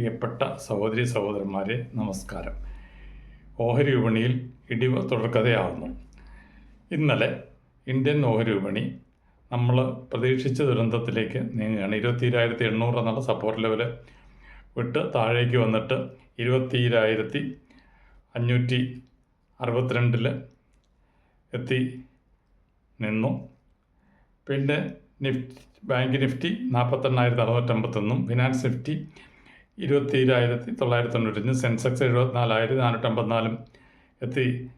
പ്രിയപ്പെട്ട സഹോദരി സഹോദരന്മാരെ നമസ്കാരം. ഓഹരി വിപണിയിൽ ഇടിവ് തുടർക്കഥയാവുന്നു. ഇന്നലെ ഇന്ത്യൻ ഓഹരി വിപണി നമ്മൾ പ്രതീക്ഷിച്ച ദുരന്തത്തിലേക്ക് നീങ്ങുകയാണ്. ഇരുപത്തിരായിരത്തി എണ്ണൂറ് എന്നുള്ള സപ്പോർട്ട് ലെവൽ വിട്ട് താഴേക്ക് വന്നിട്ട് ഇരുപത്തിരായിരത്തി അഞ്ഞൂറ്റി അറുപത്തിരണ്ടിൽ എത്തി നിന്നു. പിന്നെ നിഫ്റ്റി ബാങ്ക് നിഫ്റ്റി നാൽപ്പത്തെണ്ണായിരത്തി അറുന്നൂറ്റമ്പത്തൊന്നും ഫിനാൻസ് നിഫ്റ്റി ഇരുപത്തിരായിരത്തി തൊള്ളായിരത്തി തൊണ്ണൂറ്റഞ്ച് സെൻസെക്സ് എഴുപത്തിനാലായിരത്തി നാനൂറ്റമ്പത്തിനാലും എത്തി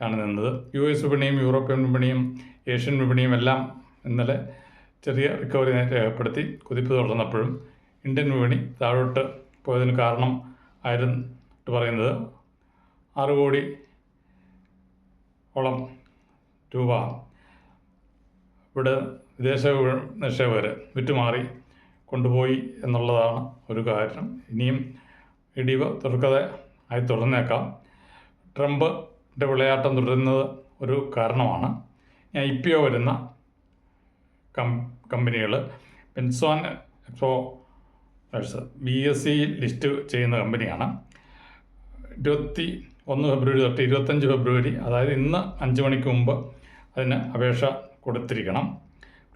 ആണ് നിന്നത്. യു എസ് വിപണിയും യൂറോപ്യൻ വിപണിയും ഏഷ്യൻ വിപണിയും എല്ലാം ഇന്നലെ ചെറിയ റിക്കവറി രേഖപ്പെടുത്തി. കുതിപ്പ് തുടർന്നപ്പോഴും ഇന്ത്യൻ വിപണി താഴോട്ട് പോയതിന് കാരണം ആയിരുന്നു പറയുന്നത്. ആറ് കോടി ഓളം രൂപ ഇവിടെ വിദേശ നിക്ഷേപകർ വിറ്റുമാറി. കൊണ്ടുപോയി എന്നുള്ളതാണ് ഒരു കാര്യം. ഇനിയും ഇടിവ് തുറക്കതെ ആയി തുടർന്നേക്കാം. ട്രംപിന്റെ വിളയാട്ടം തുടരുന്നത് ഒരു കാരണമാണ്. ഐ പി ഒ വരുന്ന കം കമ്പനികൾ പെൻസോൺ എക്സോ ബി എസ് സി ലിസ്റ്റ് ചെയ്യുന്ന കമ്പനിയാണ്. ഇരുപത്തി ഒന്ന് ഫെബ്രുവരി തൊട്ട് ഇരുപത്തഞ്ച് ഫെബ്രുവരി അതായത് ഇന്ന് അഞ്ച് മണിക്ക് മുമ്പ് അതിന് അപേക്ഷ കൊടുത്തിരിക്കണം.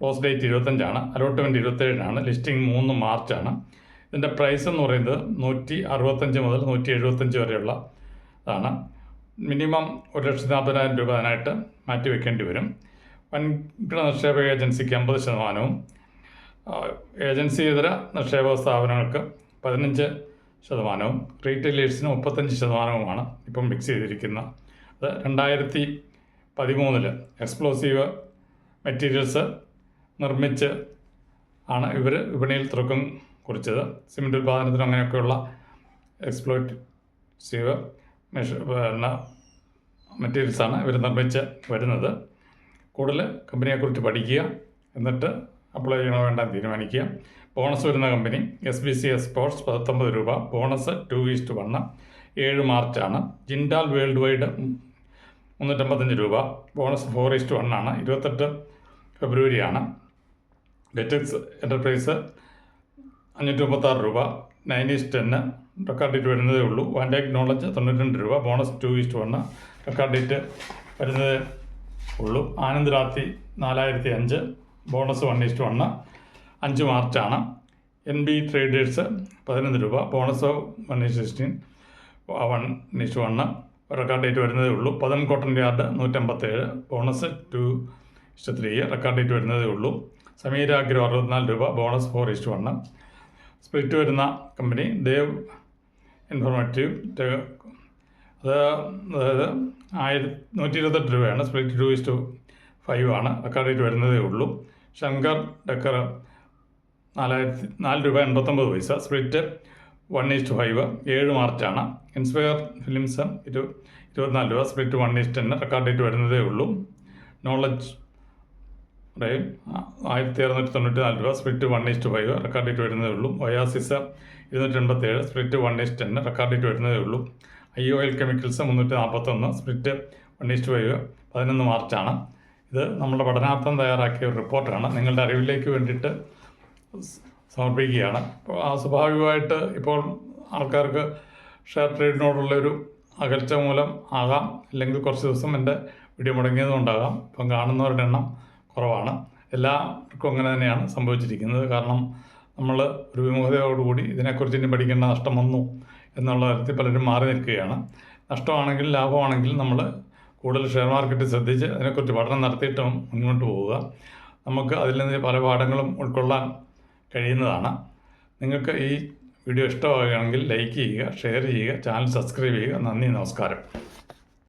ക്ലോസ് ഡേറ്റ് ഇരുപത്തഞ്ചാണ് അലോട്ട്മെന്റ് ഇരുപത്തേഴിനാണ് ലിസ്റ്റിംഗ് മൂന്ന് മാർച്ചാണ്. ഇതിന്റെ പ്രൈസ് എന്ന് പറയുന്നത് നൂറ്റി അറുപത്തഞ്ച് മുതൽ നൂറ്റി എഴുപത്തഞ്ച് വരെയുള്ള ഇതാണ്. മിനിമം ഒരു ലക്ഷത്തി നാൽപ്പതിനായിരം രൂപ അതിനായിട്ട് മാറ്റി വെക്കേണ്ടി വരും. വൻകിട നിക്ഷേപക ഏജൻസിക്ക് അമ്പത് ശതമാനവും ഏജൻസി ഇതര നിക്ഷേപ സ്ഥാപനങ്ങൾക്ക് പതിനഞ്ച് ശതമാനവും റീറ്റെയിലേഴ്സിന് മുപ്പത്തഞ്ച് ശതമാനവുമാണ് ഇപ്പം ഫിക്സ് ചെയ്തിരിക്കുന്ന. അത് രണ്ടായിരത്തി പതിമൂന്നിൽ എക്സ്പ്ലോസീവ് മെറ്റീരിയൽസ് നിർമ്മിച്ച് ആണ് ഇവർ വിപണിയിൽ തുറക്കം കുറിച്ചത്. സിമെന്റ് ഉൽപ്പാദനത്തിനും അങ്ങനെയൊക്കെയുള്ള എക്സ്പ്ലോസീവ് മെഷ പിന്നെ മെറ്റീരിയൽസാണ് ഇവർ നിർമ്മിച്ച് വരുന്നത്. കൂടുതൽ കമ്പനിയെക്കുറിച്ച് പഠിക്കുക എന്നിട്ട് അപ്ലൈ ചെയ്യണോ വേണ്ട തീരുമാനിക്കുക. ബോണസ് വരുന്ന company S B C exports പത്തൊമ്പത് രൂപ. Bonus two is to one ഏഴ് മാർച്ചാണ് ജിൻഡാൽ വേൾഡ് വൈഡ് മുന്നൂറ്റമ്പത്തഞ്ച് രൂപ. ബോണസ് ഫോർ ഈസ്റ്റ് വണ്ണാണ് ഇരുപത്തെട്ട് ഫെബ്രുവരിയാണ് ഗെറ്റക്സ് എന്റർപ്രൈസ് അഞ്ഞൂറ്റി മുപ്പത്താറ് രൂപ. Nine is to ten record date വരുന്നതേ ഉള്ളൂ. വാൻഡേക് നോളജ് തൊണ്ണൂറ്റി രണ്ട് രൂപ. Bonus two is to one record date വരുന്നതേ ഉള്ളൂ. ആനന്ദ് രാത്രി നാലായിരത്തി അഞ്ച് ബോണസ് വൺ ഈസ്റ്റ് വണ്ണ് അഞ്ച് മാർച്ചാണ് എൻ ബി ട്രേഡേഴ്സ് പതിനൊന്ന് രൂപ. Bonus one is to sixteen one is to one record date വരുന്നതേ ഉള്ളൂ. പതൻ cotton yard നൂറ്റമ്പത്തേഴ്. Bonus two is to three date വരുന്നതേ ഉള്ളൂ. സമീര അഗ്രോ അറുപത്തിനാല് രൂപ ബോണസ് ഫോർ ഇസ്റ്റ് വണ്ണം. സ്പ്ലിറ്റ് വരുന്ന കമ്പനി ദേവ് ഇൻഫോർമേറ്റീവ് അത് അതായത് ആയിരത്തി നൂറ്റി ഇരുപത്തെട്ട് രൂപയാണ്. Split two is to five ആണ്. റെക്കോർഡ് ഡേറ്റ് വരുന്നതേ ഉള്ളൂ. ശങ്കർ ഡക്കർ നാലായിരത്തി നാല് രൂപ എൺപത്തൊമ്പത് പൈസ. സ്പ്ലിറ്റ് വൺ ഈസ്റ്റ് ഫൈവ് ഏഴ് മാർച്ചാണ്. ഇൻസ്പയർ ഫിലിംസ് ഇരു ഇരുപത്തിനാല് രൂപ. Split one is to ten. Record date വരുന്നതേ ഉള്ളൂ. നോളജ് റെയിൻ ആയിരത്തി അറുന്നൂറ്റി തൊണ്ണൂറ്റി നാല് രൂപ. Split one is to five record date വരുന്നതേ ഉള്ളൂ. ഒയാസിസ് ഇരുന്നൂറ്റി എൺപത്തേഴ് split one is to ten record date വരുന്നതേ ഉള്ളൂ. ഐ ഒ എൽ കെമിക്കൽസ് മുന്നൂറ്റി നാൽപ്പത്തൊന്ന് സ്പ്ലിറ്റ് വൺ ഈസ്റ്റ് ഫൈവ് പതിനൊന്ന് മാർച്ചാണ് ഇത് നമ്മുടെ പഠനാർത്ഥം തയ്യാറാക്കിയ ഒരു റിപ്പോർട്ടാണ്. നിങ്ങളുടെ അറിവിലേക്ക് വേണ്ടിയിട്ട് സമർപ്പിക്കുകയാണ്. സ്വാഭാവികമായിട്ട് ഇപ്പോൾ ആൾക്കാർക്ക് ഷെയർ ട്രേഡിനോടുള്ളൊരു അകൽച്ച മൂലം ആകാം. അല്ലെങ്കിൽ കുറച്ച് ദിവസം എന്റെ വീഡിയോ മുടങ്ങിയതുകൊണ്ടാകാം. ഇപ്പം കാണുന്നവരുടെ എണ്ണം കുറവാണ്. എല്ലാവർക്കും അങ്ങനെ തന്നെയാണ് സംഭവിച്ചിരിക്കുന്നത്. കാരണം നമ്മൾ ഒരു വിമുഖതയോടുകൂടി ഇതിനെക്കുറിച്ച് ഇനി പഠിക്കേണ്ട നഷ്ടം വന്നു എന്നുള്ള തരത്തിൽ പലരും മാറി നിൽക്കുകയാണ്. നഷ്ടമാണെങ്കിൽ ലാഭമാണെങ്കിൽ നമ്മൾ കൂടുതൽ ഷെയർ മാർക്കറ്റ് ശ്രദ്ധിച്ച് അതിനെക്കുറിച്ച് പഠനം നടത്തിയിട്ട് മുന്നോട്ട് പോവുക. നമുക്ക് അതിൽ നിന്ന് പല പാഠങ്ങളും ഉൾക്കൊള്ളാൻ കഴിയുന്നതാണ്. നിങ്ങൾക്ക് ഈ വീഡിയോ ഇഷ്ടമാകുകയാണെങ്കിൽ ലൈക്ക് ചെയ്യുക ഷെയർ ചെയ്യുക ചാനൽ സബ്സ്ക്രൈബ് ചെയ്യുക. നന്ദി നമസ്കാരം.